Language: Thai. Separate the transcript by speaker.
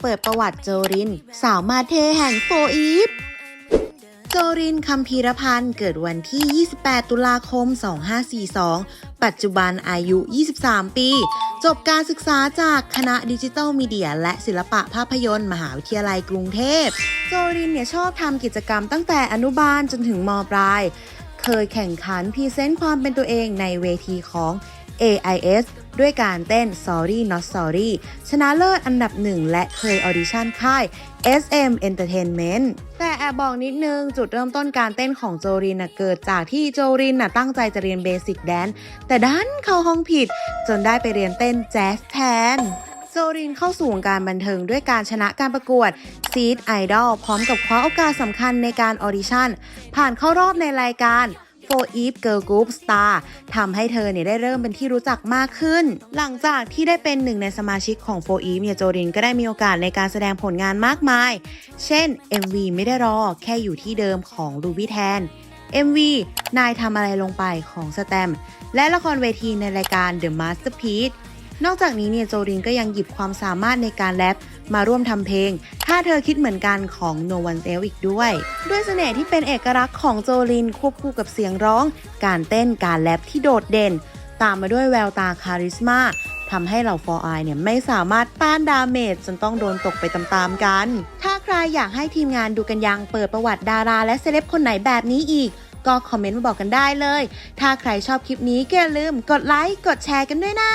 Speaker 1: เปิดประวัติโจริน สาวมาเทแห่งโฟอีฟโจรินคัมพีรพันธ์เกิดวันที่ 28 ตุลาคม 2542 ปัจจุบันอายุ 23 ปี จบการศึกษาจากคณะดิจิทัลมีเดีย และศิลปะภาพยนตร์ มหาวิทยาลัยกรุงเทพ โจรินเนี่ยชอบทำกิจกรรมตั้งแต่อนุบาลจนถึงมปลาย เคยแข่งขันพรีเซนต์ความเป็นตัวเองในเวทีของ AIS ด้วยการเต้น Sorry Not Sorry ชนะเลิศอันดับหนึ่งและเคยออดิชั่นค่าย SM Entertainment แต่แอบบอกนิดนึง จุดเริ่มต้นการเต้นของโจรินนะเกิดจากที่โจรินนะตั้งใจจะเรียนเบสิกแดนแต่ดันเข้าห้องผิด จนได้ไปเรียนเต้นแจ๊สแทนโจรินเข้าสู่วงการบันเทิงด้วยการชนะการประกวด Seed Idol พร้อมกับคว้าโอกาสสำคัญในการออดิชั่น ผ่านเข้ารอบในรายการ For Eve Girl Group Star ทำให้เธอเนี่ยได้เริ่มเป็นที่รู้จักมากขึ้น หลังจากที่ได้เป็นหนึ่งในสมาชิกของ For Eve เนี่ยโจรินก็ได้มีโอกาสในการแสดงผลงานมากมาย เช่น MV ไม่ได้รอแค่อยู่ที่เดิมของลูบี้แทน MV นายทำอะไรลงไปของสแตม และละครเวทีในรายการ The Masterpiece นอกจากนี้เนี่ยโจรินก็ยังหยิบความสามารถในการแรปมาร่วมทำเพลง ถ้าเธอคิดเหมือนกันของ No One Else อีกด้วย ด้วยเสน่ห์ที่เป็นเอกลักษณ์ของโจลินควบคู่กับเสียงร้อง การเต้นการแรปที่โดดเด่น ตามมาด้วยแววตาคาริสมาทำให้เหล่า For I เนี่ยไม่สามารถต้านดาเมจจนต้องโดนตกไปตามๆกัน ถ้าใครอยากให้ทีมงานดูกันยังเปิดประวัติดาราและเซเลบคนไหนแบบนี้อีก ก็คอมเมนต์มาบอกกันได้เลย ถ้าใครชอบคลิปนี้ก็อย่าลืมกดไลค์กดแชร์กันด้วยนะ